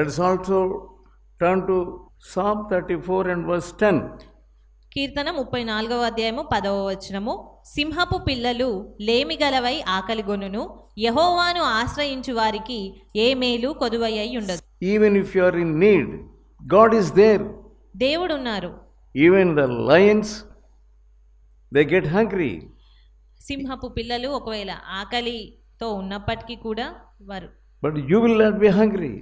Let's also turn to psalm thirty four and verse ten కీర్తన ముప్పై నాలుగవ అధ్యాయము పదవ వచనము. సింహపు పిల్లలు లేమిగలవై ఆకలి గొనును. యహోవాను ఆశ్రయించు వారికి ఏ మేలు కొదువై అయి ఉండదు. Even if you are in need God is there దేవుడు ఉన్నారు even the lions they get hungry సింహపు పిల్లలు ఒకవేళ ఆకలితో ఉన్నప్పటికీ కూడా వారు. But you will not be hungry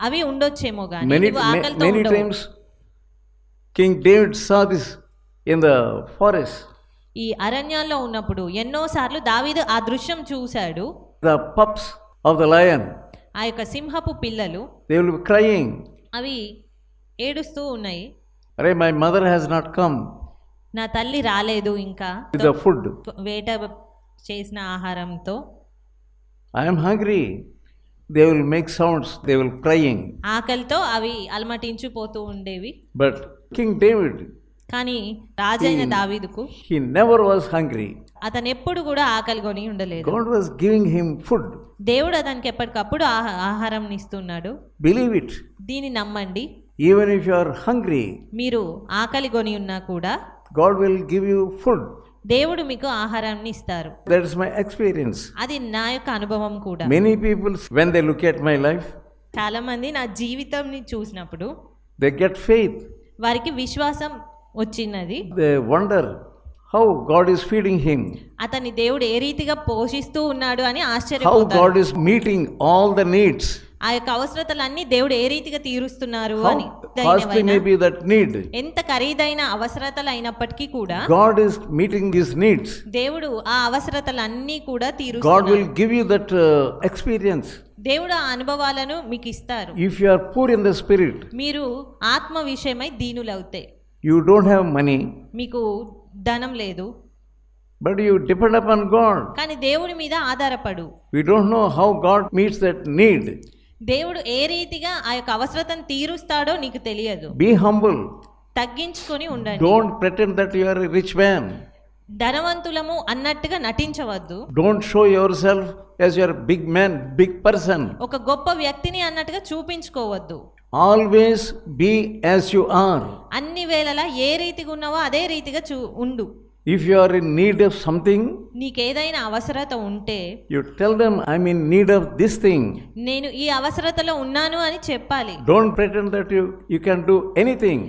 అవి ఉండొచ్చేమో కానీ times king David saw in the forest ఈ అరణ్యాల్లో ఉన్నప్పుడు ఎన్నో సార్లు దావీదు ఆ దృశ్యం చూశాడు. The pups of the lion ఆ యొక్క సింహపు పిల్లలు దే అవి ఏడుస్తూ ఉన్నాయి. అరే my mother has not come నా తల్లి రాలేదు ఇంకా. ద ఫుడ్ వేట చేసిన ఆహారంతో. I'm hungry they will make sounds they will crying ఆకలితో అవి అలమటించిపోతూ ఉండేవి. బట్ కింగ్ డేవిడ్ కానీ రాజైన దావీదుకు హి నెవర్ వాస్ హంగ్రీ అతను ఎప్పుడు కూడా ఆకలి కొని ఉండలేదు. God was giving him food దేవుడు అతనికి ఎప్పటికప్పుడు ఆహారం ఇస్తున్నాడు. బిలీవ్ ఇట్ దీని నమ్మండి. Even if you are hungry మీరు ఆకలి కొని ఉన్నా కూడా God will give you food దేవుడు మీకు ఆహారాన్ని ఇస్తారు That is my experience. అది నా యొక్క అనుభవం కూడా Many people, when they look at my life, చాలా మంది నా జీవితంని చూసినప్పుడు they get faith. వారికి విశ్వాసం వచ్చినది They wonder how God is feeding him, అతని దేవుడు ఏ రీతిగా పోషిస్తూ ఉన్నాడు అని how ఆశ్చర్యపోతారు God is meeting all the needs. ఆ యొక్క అవసరతలు అవసరతలన్నీ దేవుడు ఏ రీతిగా తీరుస్తున్నారు అని. ఎంత ఖరీదైన అవసరతలు అయినప్పటికీ కూడా గాడ్ ఇస్ దేవుడు ఆ అవసరతలు అవసరతలన్నీ కూడా తీరుస్తున్నారు. గివ్ యు దట్ ఎక్స్పీరియన్స్ దేవుడు ఆ అనుభవాలను మీకు ఇస్తారు. If you are poor in the spirit మీరు ఆత్మ విషయమై దీనులు అవుతే యు డోంట్ హావ్ మనీ మీకు ధనం లేదు. But you depend upon God కానీ దేవుడి మీద ఆధారపడు. We don't know how God meets that need దేవుడు ఏ రీతిగా ఆ యొక్క అవసరతను తీరుస్తాడో నీకు తెలియదు Be humble. తగ్గించుకొని ఉండండి Don't pretend that you are a rich man. ధనవంతులము అన్నట్టుగా నటించవద్దు Don't show yourself as you are a big man, big person. ఒక గొప్ప వ్యక్తిని అన్నట్టుగా చూపించుకోవద్దు Always be as you are. అన్ని వేళలా ఏ రీతిగా ఉన్నావో అదే రీతిగా చూ ఉండు if you are in need of something నీకు ఏదైనా అవసరత ఉంటే you tell them I mean need of this thing నేను ఈ అవసరతలో ఉన్నాను అని చెప్పాలి. Don't pretend that you you can do anything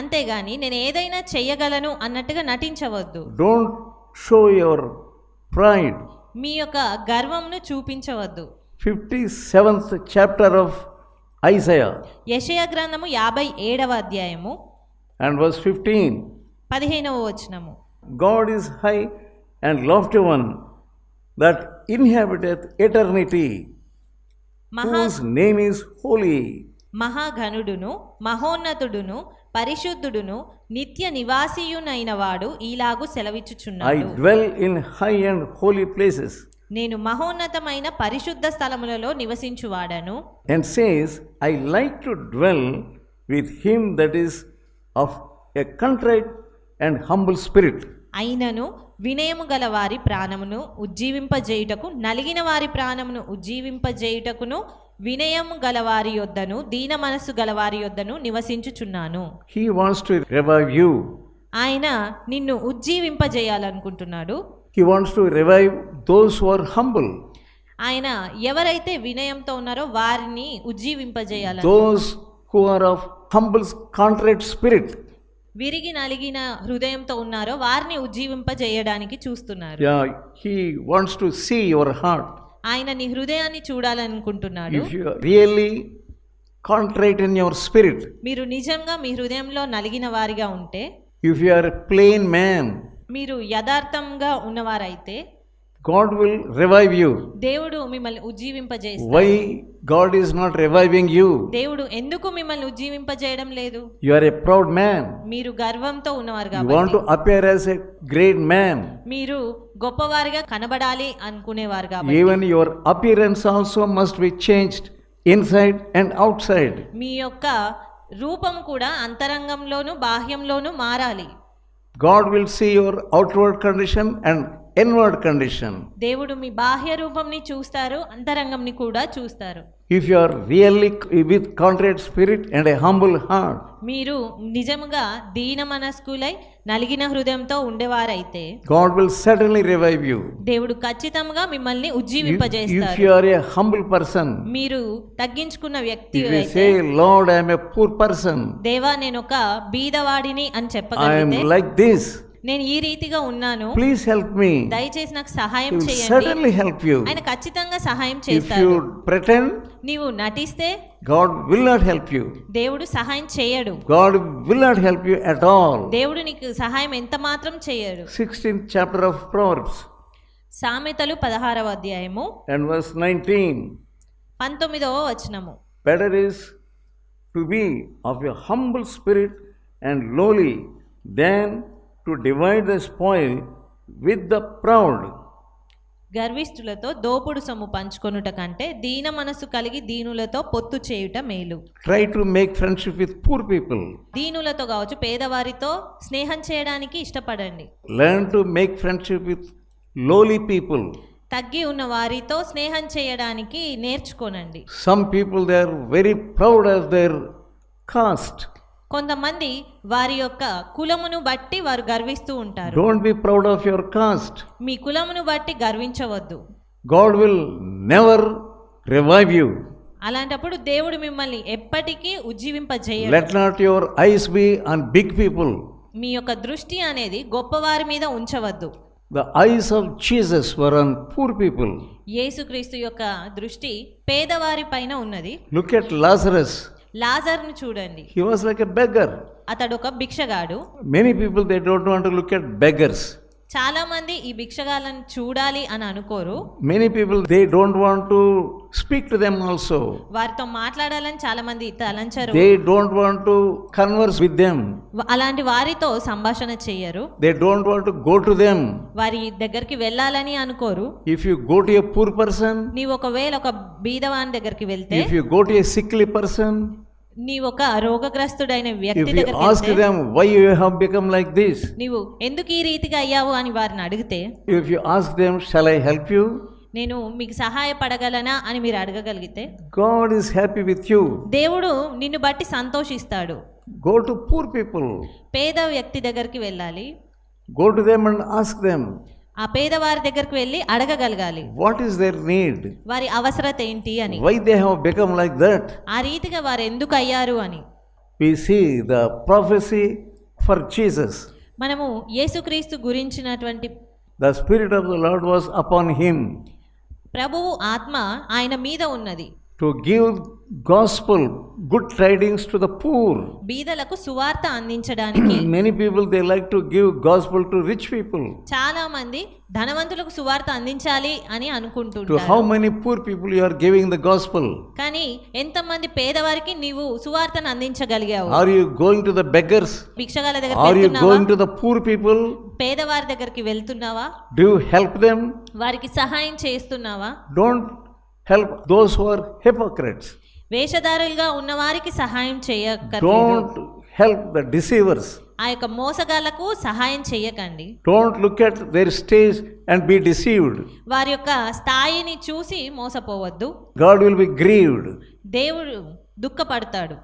అంతేగాని నేను ఏదైనా చేయగలను అన్నట్టుగా నటించవద్దు. డోంట్ షో యువర్ ప్రైడ్ మీ యొక్క గర్వంను చూపించవద్దు. Fifty seventh chapter of Isaiah యశయ గ్రంథము యాభై ఏడవ అధ్యాయము అండ్ వాజ్ ఫిఫ్టీన్ పదిహేనవ వచనము. God is high and lofty one that inhabiteth eternity, మహా whose name is holy. మహాఘనుడును మహోన్నతుడును పరిశుద్ధుడును నిత్య నివాసియునైన వాడు ఈలాగు I సెలవిచ్చుచున్నాడు dwell in high and holy places. నేను మహోన్నతమైన పరిశుద్ధ స్థలములలో నివసించువాడను and says, I like to dwell with him that is of a contrite and humble spirit, అయినను వినయము గల వారి ప్రాణమును ఉజ్జీవింపజేయుటకు నలిగిన వారి ప్రాణమును ఉజ్జీవింపజేయుటకును వినయము గల వారి యొద్దను దీన మనస్సు గల వారి యొద్దను నివసించుచున్నాను. He wants to revive you. ఆయన నిన్ను ఉజ్జీవింపజేయాలనుకుంటున్నాడు. He wants to revive those who are humble, ఆయన ఎవరైతే వినయంతో ఉన్నారో వారిని ఉజ్జీవింపజేయాలని those who are of humble, contrite spirit. విరిగి నలిగిన హృదయంతో ఉన్నారో వారిని ఉజ్జీవింపజేయడానికి చూస్తున్నారు Yeah, he wants to see your heart. ఆయన నీ హృదయాన్ని చూడాలనుకుంటున్నాడు really contrite in your spirit, మీరు నిజంగా మీ హృదయంలో నలిగిన వారిగా ఉంటే you are a plain man, మీరు యథార్థంగా ఉన్నవారైతే God will revive you. దేవుడు మిమ్మల్ని ఉజ్జీవింపజేస్తారు Why God is not reviving you? దేవుడు ఎందుకు మిమ్మల్ని ఉజ్జీవింపజేయడం లేదు You are a proud man. మీరు గర్వంతో ఉన్నవారు You want కాబట్టి to appear as a great man. మీరు గొప్పవారిగా కనబడాలి అనుకునేవారు కాబట్టి Even your appearance also must be changed inside and outside. మీ యొక్క రూపం కూడా అంతరంగంలోను బాహ్యంలోను మారాలి God will see your outward condition and inward condition దేవుడు మీ బాహ్య రూపంని చూస్తారు అంతరంగంని కూడా చూస్తారు. If you are really with confident spirit and a humble heart మీరు నిజముగా దీన మనస్కులై నలిగిన హృదయంతో ఉండేవారైతే God will suddenly revive you దేవుడు ఖచ్చితంగా మిమ్మల్ని ఉజ్జీవింపజేస్తాడు if you are a humble person మీరు తగ్గించుకున్న వ్యక్తి అయితే say Lord I am a poor person దేవా నేను ఒక బీదవాడిని అని చెప్పగలిగితే ఐ యామ్ లైక్ దిస్ నేను ఈ రీతిగా ఉన్నాను. ప్లీజ్ హెల్ప్ మీ దయచేసి నాకు సహాయం చేయండి. సడన్లీ హెల్ప్ యూ ఆయన ఖచ్చితంగా సహాయం చేస్తాడు. ఇఫ్ నీవు నటిస్తే God will not help you దేవుడు సహాయం చేయడు. God will not help you at all దేవుడు నీకు సహాయం ఎంత మాత్రం చేయడు. 16th చాప్టర్ ఆఫ్ ప్రొవర్బ్స్ సామెతలు 16వ అధ్యాయము. అండ్ వర్స్ 19 19వ వచనము. Better is to be of your humble spirit and lowly than to divide the spoil with the proud గర్విష్ఠులతో దోపుడు సొమ్ము పంచుకొనుట కంటే దీన మనసు కలిగి దీనులతో పొత్తు చేయుట మేలు. Try to make friendship with poor people దీనులతో కావచ్చు పేదవారితో స్నేహం చేయడానికి ఇష్టపడండి. Learn to make friendship with lowly people తగ్గి ఉన్న వారితో స్నేహం చేయడానికి నేర్చుకోనండి. Some people they are very proud of their caste కొంతమంది వారి యొక్క కులమును బట్టి వారు గర్విస్తూ ఉంటారు. Don't be proud of your caste మీ కులమును బట్టి గర్వించవద్దు. God will never revive you అలాంటప్పుడు దేవుడు మిమ్మల్ని ఎప్పటికీ ఉజ్జీవింప చేయలేదు not your eyes be on big people మీ యొక్క దృష్టి అనేది గొప్ప వారి మీద ఉంచవద్దు. The eyes of Jesus were on poor people యేసుక్రీస్తు యొక్క దృష్టి పేదవారి పైన ఉన్నది. లుక్ ఎట్ లాజరస్ లాజర్ను చూడండి. He was like a beggar అతడు ఒక భిక్షగాడు. Many people they don't want to look at beggars చాలా మంది ఈ భిక్షగాలను చూడాలి అని అనుకోరు. Many people they don't want to speak to them also వారితో మాట్లాడాలని చాలా మంది తలంచారు they don't want to converse with them అలాంటి వారితో సంభాషణ చేయరు they don't want to go to them వారి దగ్గరికి వెళ్ళాలని అనుకోరు. If you go to a poor person నీ ఒకవేళ ఒక బీదవాని దగ్గరికి వెళ్తే if you go to a sickly person నీ ఒక రోగగ్రస్తుడైన వ్యక్తి దగ్గరికి వెళ్తే ఆస్క్ లైక్ దిస్ నీవు ఎందుకు ఈ రీతిగా అయ్యావు అని వారిని అడిగితే if you ask them I help you నేను మీకు సహాయపడగలనా? అని మీరు అడగగలిగితే God is happy with you దేవుడు నిన్ను బట్టి సంతోషిస్తాడు. గో టు పూర్ పీపుల్ పేద వ్యక్తి దగ్గరికి వెళ్ళాలి. గో టు దెం అండ్ ఆ పేదవారి దగ్గరకు వెళ్ళి అడగగలగాలి. వాట్ ఇస్ దేర్ నీడ్ వారి అవసరత ఏంటి అని. Why they have become like that ఆ రీతిగా వారు ఎందుకు అయ్యారు అని. We see the prophecy for Jesus మనము యేసుక్రీస్తు గురించినటువంటి the spirit of the Lord was upon him ప్రభువు ఆత్మ ఆయన మీద ఉన్నది. To give gospel, good tidings to the poor. బీదలకు సువార్త అందించడానికి Many people they like to give gospel to rich people. చాలా మంది ధనవంతులకు సువార్త అందించాలి అని To అనుకుంటుంటారు how many poor people you are giving the gospel? కానీ ఎంతమంది పేదవారికి నీవు సువార్తను అందించగలిగావు Are you going to the beggars? భిక్షగాల దగ్గర Are you వెళ్తున్నావా going to the poor people? పేదవారి దగ్గరికి వెళ్తున్నావా Do you help them? వారికి సహాయం చేస్తున్నావా Don't help those who are hypocrites. వేషధారులుగా ఉన్న వారికి సహాయం చేయక డోంట్ హెల్ప్ ద డిసీవర్స్ ఆ యొక్క మోసగాళ్ళకు సహాయం చేయకండి. Don't look at their stage and be deceived వారి యొక్క స్థాయిని చూసి మోసపోవద్దు. గాడ్ విల్ బి గ్రీవ్డ్ దేవుడు దుఃఖపడతాడు.